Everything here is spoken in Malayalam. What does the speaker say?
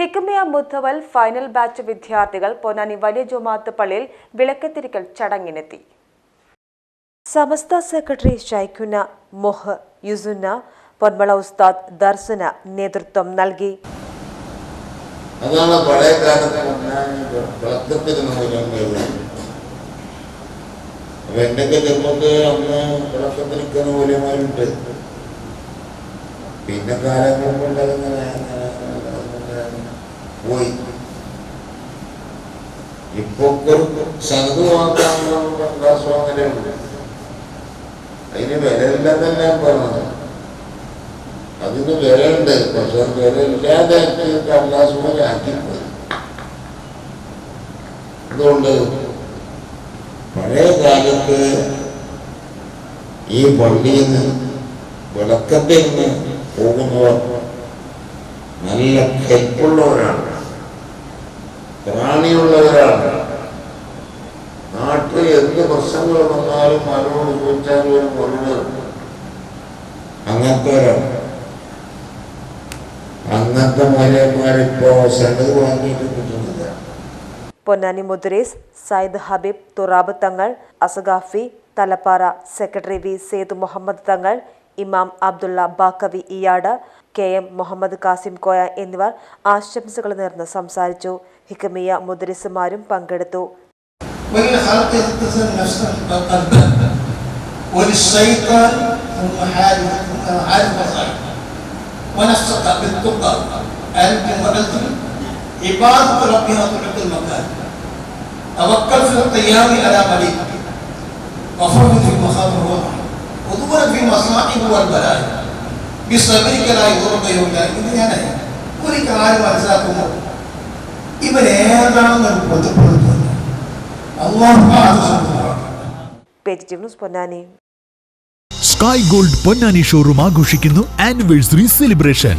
ഹിക്കമിയ മുത്തവൽ ഫൈനൽ ബാച്ച് വിദ്യാർത്ഥികൾ പൊന്നാനി വലിയ ജുമാത്ത് പള്ളിയിൽ വിളക്കത്തിരിക്കൽ ചടങ്ങിനെത്തി. സമസ്ത സെക്രട്ടറി ഷൈഖുന മൊഹ് യുസുന പൊന്മള ഉസ്താദ് ദർശന നേതൃത്വം നൽകി. അതാണ് പഴയ കാലത്ത് പിന്നെ കാലങ്ങൾ കൊണ്ട് പോയി. ഇപ്പൊ വാങ്ങാനുള്ള ക്ലാസ് വാങ്ങലേ ഉള്ളൂ അതിന് വിലയില്ലെന്നെല്ലാം പറഞ്ഞത്. അതിന് വിലയുണ്ട്. പക്ഷെ വില ഇല്ലാതെ കടലാസ് പോലെ ആക്കിപ്പോയി. അതുകൊണ്ട് പഴയ കാലത്ത് ഈ പള്ളിയിൽ നിന്ന് വിളക്കത്തിൽ നിന്ന് പോകുന്നവർ നല്ല കെപ്പുള്ളവരാണ് പ്രാണിയുള്ളവരാണ്. നാട്ടിൽ എന്ത് പ്രശ്നങ്ങൾ വന്നാലും ആരോട് ചോദിച്ചാലും ഒരു മറുപടി അങ്ങനത്തെവരാണ് അങ്ങനത്തെ മലയന്മാരിപ്പോ സെഡ് വാങ്ങിയിട്ട് പൊന്നാനി മുദ്രേസ് സയ്യിദ് ഹബീബ് തുറാബ് തങ്ങൾ അസഗാഫി തലപ്പാറ സെക്രട്ടറി വി സേതു മുഹമ്മദ് തങ്ങൾ ഇമാം അബ്ദുള്ള ബാക്കവി ഇയാട് കെ എം മുഹമ്മദ് കാസിം കോയ എന്നിവർ ആശംസകൾ നേർന്ന് സംസാരിച്ചു ഹിക്കമിയ മുദ്രിസുമാരും പങ്കെടുത്തു وللخلق يختصر نفسا قلبا وللشيطان ثم حارب حارب الخير ونفسك بالتقى أنت وأنت عبادة ربها تعط المكان توكل في القيام على مليك وفرد في المخاطر الوضع ഓർമ്മയുണ്ടായി ഇത് ഞാൻ ഒരു കാര്യം മനസ്സിലാക്കുമ്പോൾ ഇവൻ page ബോധ്യപ്പെടുന്നില്ല Ponnani sky gold Ponnani showroom ആഘോഷിക്കുന്നു ആനിവേഴ്സറി സെലിബ്രേഷൻ